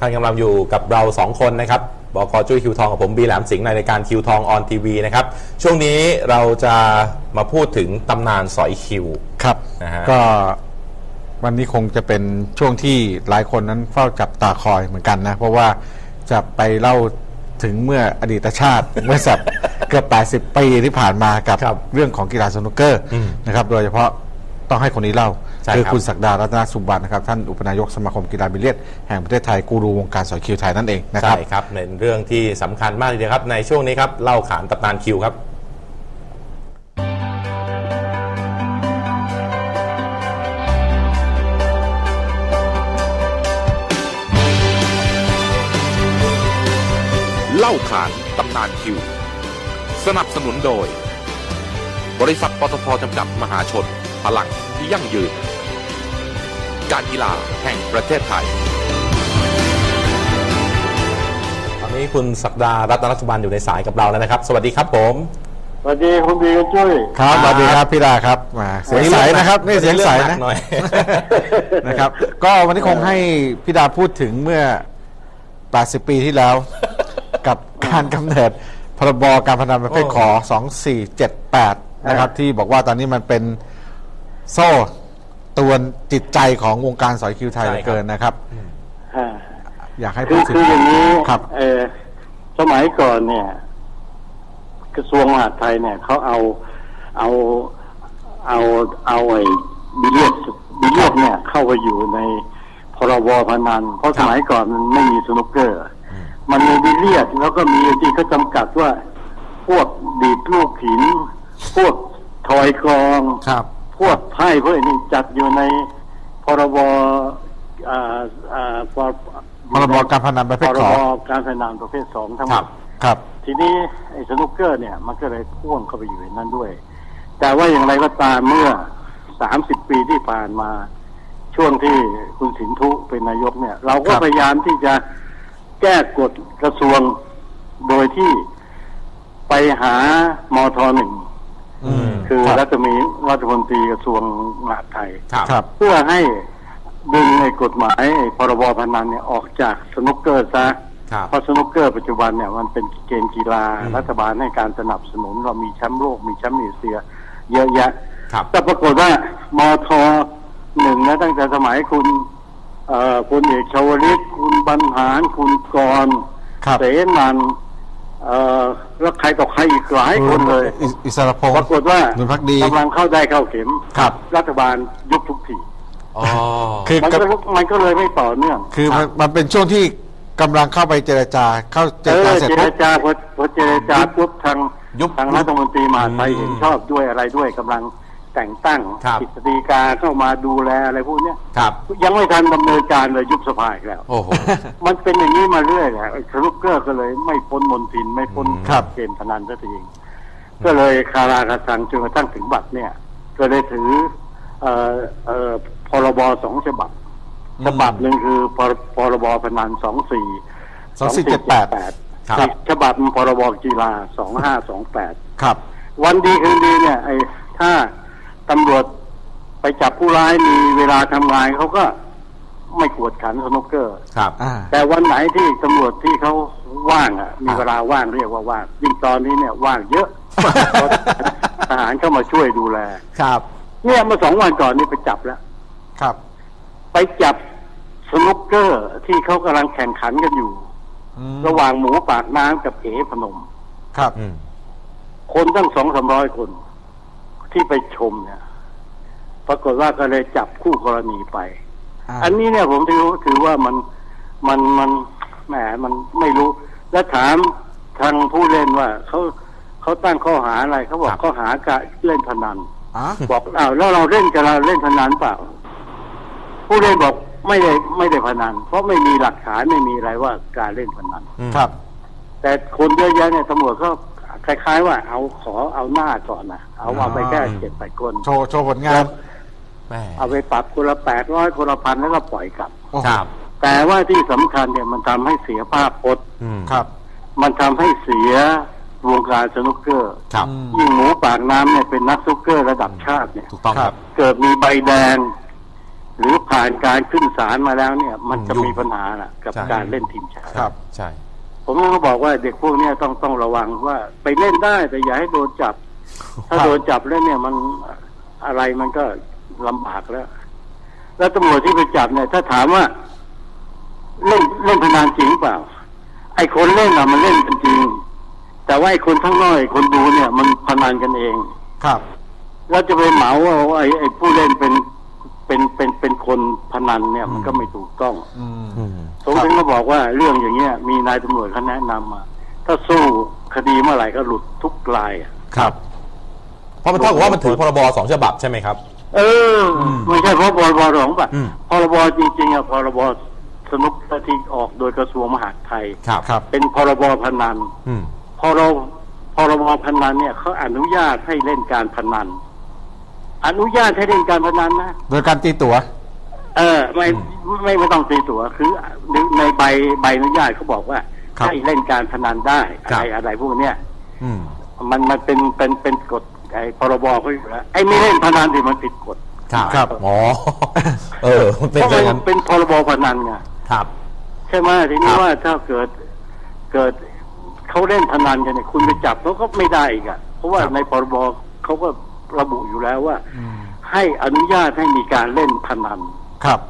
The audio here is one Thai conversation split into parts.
ท่านกำลังอยู่กับเราสองคนนะครับบกจุ้ยคิวทองกับผมบีแหลมสิงห์ในรายการคิวทองออนทีวีนะครับ ช่วงนี้เราจะมาพูดถึงตำนานสอยคิวครับนะฮะก็วันนี้คงจะเป็นช่วงที่หลายคนนั้นเฝ้าจับตาคอยเหมือนกันนะ เพราะว่าจะไปเล่าถึงเมื่ออดีตชาติ เมื่อสักเกือบ80 ปีที่ผ่านมากับครับเรื่องของกีฬาสนุกเกอร์อืมนะครับ โดยเฉพาะ ต้องให้คนนี้เล่า ใช่คือครับคุณศักดารัตนสุบันนะครับ ท่านอุปนายกสมาคมกีฬาบิลเลียดแห่งประเทศไทยกูรูวงการสอยคิวไทยนั่นเองนะครับ ใช่ครับเป็นเรื่องที่สำคัญมากเลยครับ ในช่วงนี้ครับเล่าขานตำนานคิวครับ เล่าขานตำนานคิว สนับสนุนโดย บริษัทปตทจำกัดมหาชน พลังที่ยั่งยืน การกีฬาแห่งประเทศไทย ตอนนี้คุณศักดารัตนสุบันอยู่ในสายกับเราแล้วนะครับ สวัสดีครับผม สวัสดีคุณบีคุณจุ้ยครับสวัสดีครับพี่ดาครับมาเสียงใสนะครับนี่เสียงใสวันะเรื่องหกหน่อย นะครับ ก็วันนี้คงให้พี่ดาพูดถึงเมื่อ 80 ปีที่แล้ว กับการกำเนิดพรบการพนันประเภทขอ 2478 นะครับ ที่บอกว่าตอนนี้มันเป็น โซ่ตัวนจิตใจของวงการสอยคิวไทยใช่เหครับลือเกินนะครับ อ่าอยากให้คืพูอดถึง คืออย่างนี้ครับ เออสมัยก่อนเนี่ย กระทรวงมหาดไทยเนี่ยเขาเอาเอาเอาเอาไอ้บิลเลียดบิลเลียดเนี่ย เข้าไปอยู่ในพรบพนันเพราะสมัยก่อนมันไม่มีสนุกเกอร์ มันมีบิลเลียดแล้วก็มีที่เขาจำกัดว่า พวกดีดลูกหิน พวกทอยกรอง ครับ พวกไพ่พวกนี้จัดอยู่ในพรบอ่าอ่าพรพรบการพนันประเภทพรขอบการพนันประเภทสองทั้งหคมรัดบครับ ทีนี้ไอ้สนุกเกอร์เนี่ย มันก็เลยพ่วงเข้าไปอยู่ในนั้นด้วย แต่ว่าอย่างไรก็ตามเมื่อสามสิบปีที่ผ่านมาช่วงที่คุณสินทุเป็นนายกเนี่ย เราก็ครับพยายามที่จะแก้กฎกระทรวงโดยที่ไปหามทหนึ่งอืม คือครับรัฐมนตรีรัฐมนตรีกระทรวงมหาดไทย ครับครับเพื่อให้ดึงในกฎหมายไอ้พรบพนันเนี่ยออกจากสนุกเกอร์ซะครับ เพราะสนุกเกอร์ปัจจุบันเนี่ยมันเป็นเกมกีฬาอืม รัฐบาลให้การสนับสนุนเรามีแชมป์โลกมีแชมป์เอเชีย เยอะแยะ ครับ แต่ปรากฏว่ามทหนึ่งนะตั้งแต่สมัยคุณเอ่อคุณเอกชวลิตคุณบรรหารคุณกรณ์ครับ เสนัน เอ่อแล้วใครต่อใครอีกหลายคนเลย อิอิสระพงปศ์รากฏว่าหนุนพักดีกำลังเข้าได้เข้าเข็มครับ รัฐบาลยุบทุกทีอ๋อคือมันกัก็บมันก็เลยไม่ต่อเนื่องคือมันมันเป็นช่วงที่กำลังเข้าไปเจรจา เข้าเจเอรจาอเสร็จเจรปุ๊บจาพอพอเจรจาปุ๊บทางยุบทางรัฐมนตรีมหาดไทยอืมเห็นชอบด้วยอะไรด้วยกำลัง แต่งตั้งครับกฤษฎีกาเข้ามาดูแลอะไรพวกเนี้ยครับ ยังไม่ทันดำเนินการเลยยุบสภาอีกแล้ว โอ้โห มันเป็นอย่างนี้มาเรื่อยแหละไอ้สนุกเกอร์ก็เลยไม่พ้นมนทินไม่พ้นครับ เกมพนันสักทีก็เลยคาราคาซังจนกระทั่งถึงบัตรเนี่ย ก็เลยถือเอ่อเอ่อพรบสองฉบับฉบับหนึ่งคือพรพรบพนันสองสี่2478ครับอีกฉบับพรบกีฬาสองห้าสองแปด ครับ วันดีคืนดีเนี่ยไอ้ถ้าตำรวจไป จับผู้ร้ายมีเวลาทำงานเขาก็ไม่กวดขันสนุกเกอร์ ครับอ่า แต่วันไหนที่ตำรวจที่เขาว่างอะ มีเวลาว่างเรียกว่าว่างยิ่งตอนนี้เนี่ยว่างเยอะเพราะทหารเข้ามาช่วยดูแล ครับ เนี่ยเมื่อสองวันก่อนนี่ไปจับแล้ว ครับ ไปจับสนุกเกอร์ที่เขากำลังแข่งขันกันอยู่ อืมระหว่างหมูปากน้ำกับเอ๋พนม ครับ อืม คนตั้งสองสามร้อยคน ที่ไปชมเนี่ย ปรากฏว่าก็เลยจับคู่กรณีไปอ่าอันนี้เนี่ยผมถือถือว่ามันมันมันแหมมันไม่รู้ แล้วถามทางผู้เล่นว่าเขาเขาตั้งข้อหาอะไรเขาบอกข้อหาการเล่นพนันอะบอกอ้าวแล้วเราเล่นกันเราเล่นพนันเปล่า ผู้เล่นบอกไม่ได้ไม่ได้พนัน เพราะไม่มีหลักฐานไม่มีอะไรว่าการเล่นพนันอืมครับ แต่คนเยอะแยะเนี่ยตำรวจก็คล้าย ๆ ว่าเอาขอเอาหน้าก่อนนะเอาเอาไปแค่เจ็ดแปดคน โชว์โชว์ผลงานแม่ เอาไปปรับคนละแปดร้อยคนละพันแล้วก็ปล่อยกลับโอ้โหครับ แต่ว่าที่สำคัญเนี่ยมันทำให้เสียภาพพจน์อืมครับ มันทำให้เสียวงการสนุกเกอร์ครับอืมยิ่งหมูปากน้ำเนี่ยเป็นนักสนุกเกอร์ระดับชาติเนี่ยถูกต้องครับ เกิดมีใบแดง หรือผ่านการขึ้นศาลมาแล้วเนี่ย มันจะยุ่งมีปัญหาน่ะกับใช่การเล่นทีมชาติครับ ใช่ ผมก็บอกว่าเด็กพวกเนี้ยต้องต้องระวังว่าไปเล่นได้แต่อย่าให้โดนจับ ถ้าโดนจับแล้วเนี่ยมันอะไรมันก็ ลำบากแล้ว แล้วตำรวจที่ไปจับเนี่ย ถ้าถามว่าเล่นเล่นพนันจริงเปล่า ไอ้คนเล่นอะมันเล่นกันจริง แต่ว่าไอ้คนข้างนอกไอ้คนดูเนี่ย มันพนันกันเอง ครับแล้วจะไปเหมาว่าไอ้ไอ้ผู้เล่นเป็นเป็นเป็นเป็นคนพนันเนี่ย มันก็ไม่ถูกต้องอืมอืมผมถึงก็บอกว่าเรื่องอย่างเงี้ย มีนายตำรวจเขาแนะนำมา ถ้าสู้คดีเมื่อไหร่ก็หลุดทุกรายอะครับ เพราะมันเท่ากับว่ามันถือพรบสองฉบับใช่ไหมครับ เอออไม่ใช่เพราะพรบหรอกป่ะอืมพรบจริงๆอะพรบสนุกที่ออกโดยกระทรวงมหาดไทยครับครับ เป็นพรบพนันอืมพรบพรบพนันเนี่ยเขาอนุญาตให้เล่นการพนัน อนุญาตให้เล่นการพนันนะโดยการตีตั๋วเออ ไม่ไม่ไม่ต้องตีตั๋วคือในใบใบอนุญาตเขาบอกว่าครับให้เล่นการพนันได้ครัอะบไรอะไรพวกเนี้ยอืมมันมันเป็นเป็นเป็นกฎ ไอ้พรบเขาอยู่แล้วไอ้ไม่เล่นพนันที่มันผิดกฎครับครับอ๋อเออมันเพเป็นราะอมัย่างนั้นนเป็นพรบพนันไงครับ ใช่ไหมทีคนี้รับว่าถ้าเกิดเกิดเขาเล่นพนันกันเนี่ยคุณไปจับเขาก็ไม่ได้อีกอะเพราะว่าในพรบเขาก็ระบุอยู่แล้วว่าอืมให้อนุญาตให้มีการเล่นพนัน ครับ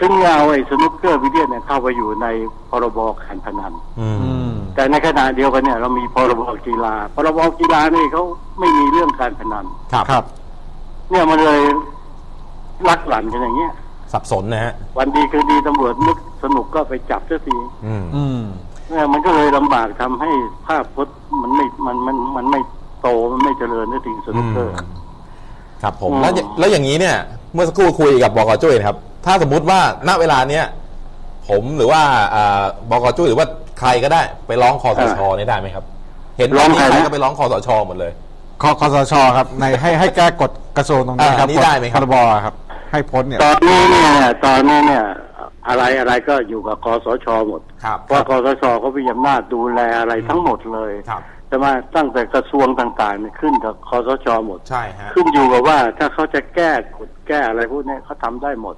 ซึ่งเอาไอ้สนุกเกอร์วิเดียเนี่ยเข้าไปอยู่ในพรบการพนัน อืมอืม แต่ในขณะเดียวกันเนี่ยเรามีพรบกีฬาพรบกีฬานี่เขาไม่มีเรื่องการพนันครับครับ เนี่ยมันเลยลักหลั่นกันอย่างเงี้ยสับสนนะฮะวันดีคือดีตำรวจนึกสนุกก็ไปจับเสียทีอืมอืมเนี่ยมันก็เลยลำบากทำให้ภาพพจน์มันไม่มันมันมันไม่โตมันไม่เจริญสักทีสนุกเกอร์ ครับผมอืมแล้วอย่แล้วอย่างนี้เนี่ย เมื่อสักครู่คุยกับบกจุ้ยนะครับ ถ้าสมมุติว่าณเวลาเนี้ยผมหรือว่าอ่าบกจุ้ยหรือว่า ใครก็ได้ไปร้องคอสชนี่ได้ไหมครับ เห็นตอนนี้ใครก็ไปร้องคอสชหมดเลย คคสชครับในให้ให้แก้กฎกระทรวงตรงนี้ครับอ่านี่ได้ไหมครับพรบครับ ให้พ้นเนี่ย ตอนนี้เนี่ยตอนนี้เนี่ย อะไรอะไรก็อยู่กับคอสชหมด ครับเพราะคอสชเขามีอำนาจดูแลอะไรทั้งหมดเลยครับใช่ไหมตั้งแต่กระทรวงต่างๆเนี่ยขึ้นกับคอสชหมด ใช่ฮะ ขึ้นอยู่กับว่าถ้าเขาจะแก้กฎแก้อะไรพวกเนี้ยเขาทำได้หมด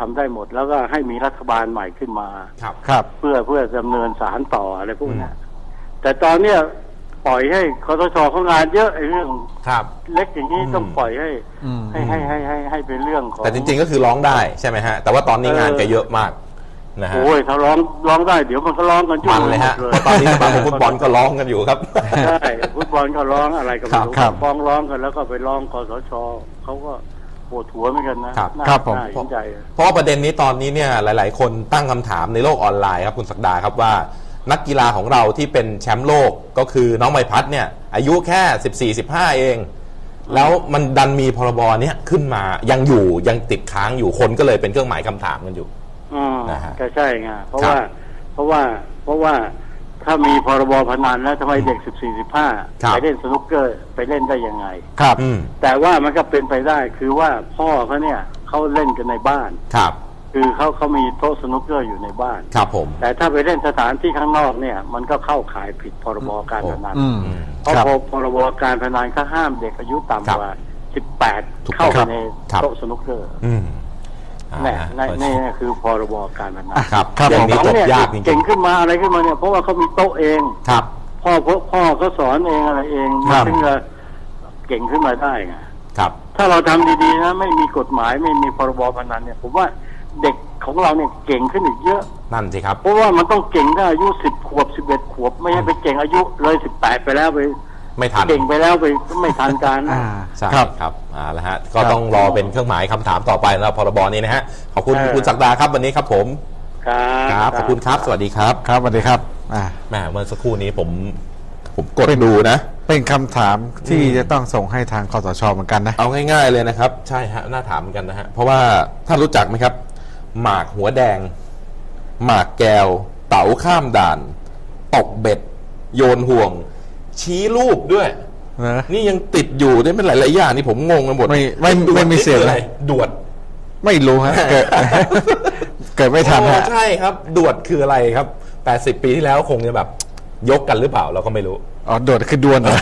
ทำได้หมด แล้วก็ให้มีรัฐบาลใหม่ขึ้นมา ครับครับ เพื่อเพื่อดำเนินสารต่ออะไรพวกเนี้ยแต่ตอนเนี้ยปล่อยให้คอสชเขางานเยอะไอ้เรื่องครับ เล็กอย่างนี้อืมต้องปล่อยให้อืมให้ให้ให้ให้ให้เป็นเรื่องของแต่จริง ๆ ก็คือร้องได้ใช่ไหมฮะ แต่ว่าตอนนี้งานแกเยอะมากนะฮะโอ้ยถ้าร้องร้องได้เดี๋ยวมันก็ร้องกันจุ่มันเลยฮะเพราะตอนนี้สมาคมฟุตบอลก็ร้องกันอยู่ครับใช่ฟุตบอลก็ร้องอะไรก็ไม่รู้ครับฟ้องร้องกันแล้วก็ไปร้องคอสชเขาก็ ปวดหัวเหมือนกันนะครับน่าครับผม น่าเห็นใจ เพราะว่าประเด็นนี้ตอนนี้เนี่ยหลาย ๆ คนตั้งคำถามในโลกออนไลน์ครับคุณศักดาครับว่า นักกีฬาของเราที่เป็นแชมป์โลกก็คือน้องไมพัฒน์เนี่ยอายุแค่ 14 15 เอง แล้วมันดันมีพรบเนี้ยขึ้นมายังอยู่ยังติดค้างอยู่คนก็เลยเป็นเครื่องหมายคำถามกันอยู่อืมนะฮะก็ใช่ไงเพราะครับว่าเพราะว่าเพราะว่า ถ้ามีพรบพนันแล้วทำไมเด็กสิบสี่สิบห้าครับไปเล่นสนุกเกอร์ไปเล่นได้ยังไง ครับอืมแต่ว่ามันก็เป็นไปได้คือว่าพ่อเขาเนี่ยเขาเล่นกันในบ้านครับ คือเขาเขามีโต๊ะสนุกเกอร์อยู่ในบ้าน ครับผม แต่ถ้าไปเล่นสถานที่ข้างนอกเนี่ย มันก็เข้าข่ายผิดพรบการพนันอืมอืมเพราะครับพรบการพนันเขาห้ามเด็กอายุครับต่ำกว่าสิบแปดถูกเข้าคไปรับในครับโต๊ะสนุกเกอร์อืมอ่า นี่ฮะนี่นี่คือพรบการพนันครับครับเรื่องนี้น้องจบเนี่ยยากจริเก่งงขึ้นมาอะไรขึ้นมาเนี่ยเพราะว่าเขามีโต๊ะเองๆครับ พ่อพ่อพ่อก็สอนเองอะไรเองครับถึงจะเก่งขึ้นมาได้ไงครับ ถ้าเราทำดีๆนะไม่มีกฎหมายไม่มีพรบพนันเนี่ยผมว่าเด็กของเราเนี่ยเก่งขึ้นอีกเยอะนั่นสิครับ เพราะว่ามันต้องเก่งได้อายุสิบขวบสิบเอ็ดขวบ ไม่ใช่ไปเก่งอายุเลยสิบแปดไปแล้วไป ไม่ทันเก่งไปแล้วไปไม่ทันการนะอ่าใช่ครับครับอ่าแล้วฮะก็ครับต้องรอเป็นเครื่องหมายคำถามต่อไปนะครับพรบนี้นะฮะขอบคุณเออคุณศักดาครับวันนี้ครับผมครับขอบคุณครับสวัสดีครับครับสวัสดีครับอ่าแหมเมื่อสักครู่นี้ผมผมกดดูนะเป็นคำถามที่จะต้องส่งให้ทางคอสชเหมือนกันนะ เอาง่ายๆเลยนะครับ ใช่ฮะน่าถามเหมือนกันนะฮะ เพราะว่าท่านรู้จักไหมครับ หมากหัวแดง หมากแก้ว เต๋าข้ามด่าน ตกเบ็ด โยนห่วง ชี้รูปด้วยเนอะนี่ยังติดอยู่ได้เป็นหลายๆอย่างนี่ผมงงไปหมดไม่ไม่ไม่มีเสียงดวดนี่คืออะไรเลยดวดไม่รู้ฮะเกิด เกิดไม่ทันฮะ โอ้ใช่ครับ ดวดคืออะไรครับ 80 ปีที่แล้วคงจะแบบ ยกกันหรือเปล่าเราก็ไม่รู้ อ๋อโดดคือดวนเหรอ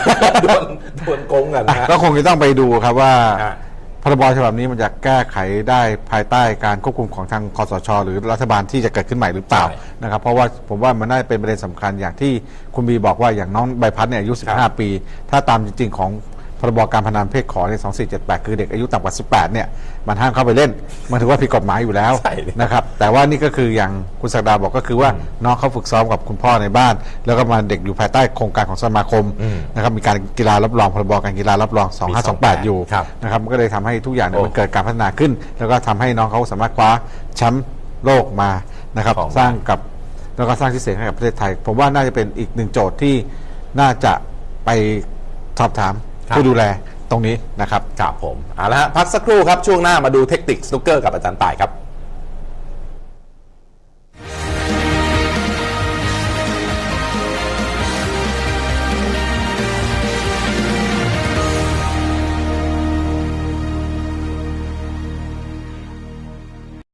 ดวลดวลโกงกันนะฮะ ก็คงจะต้องไปดูครับว่าฮะพ รบฉบับนี้มันจะแก้ไขได้ภายใต้การควบคุมของทางคอสช หรือรัฐบาลที่จะเกิดขึ้นใหม่หรือเปล่าใช่นะครับเพราะว่าผมว่ามันน่าจะเป็นประเด็นสำคัญอย่างที่คุณบีบอกว่าอย่างน้องใบพัดเนี่ยอายุครับ15 ปี ถ้าตามจริง ๆ ของ พรบการพนันเพศขอใน2478 คือเด็กอายุต่ำกว่า 18 เนี่ย มันห้ามเข้าไปเล่น มันถือว่าผิดกฎหมายอยู่แล้วใช่เลยนะครับ แต่ว่านี่ก็คืออย่างคุณศักดาบอกก็คือว่าน้องเขาฝึกซ้อมกับคุณพ่อในบ้าน แล้วก็มาเด็กอยู่ภายใต้โครงการของสมาคมอืมนะครับ มีการกีฬารับรองพรบการกีฬารับรอง 2528 อยู่ครับนะครับ มันก็เลยทำให้ทุกอย่างเนี่ยโอ้มันเกิดการพัฒนาขึ้น แล้วก็ทำให้น้องเขาสามารถคว้าแชมป์โลกมา นะครับ ของ สร้างกับแล้วก็สร้างชื่อเสียงให้กับประเทศไทย ผมว่าน่าจะเป็นอีกหนึ่งโจทย์ที่น่าจะไปสอบถามครับ ผู้ดูแลตรงนี้นะครับ ครับผมเอาละฮะพักสักครู่ครับช่วงหน้ามาดูเทคนิคสนุกเกอร์กับอาจารย์ต่ายครับ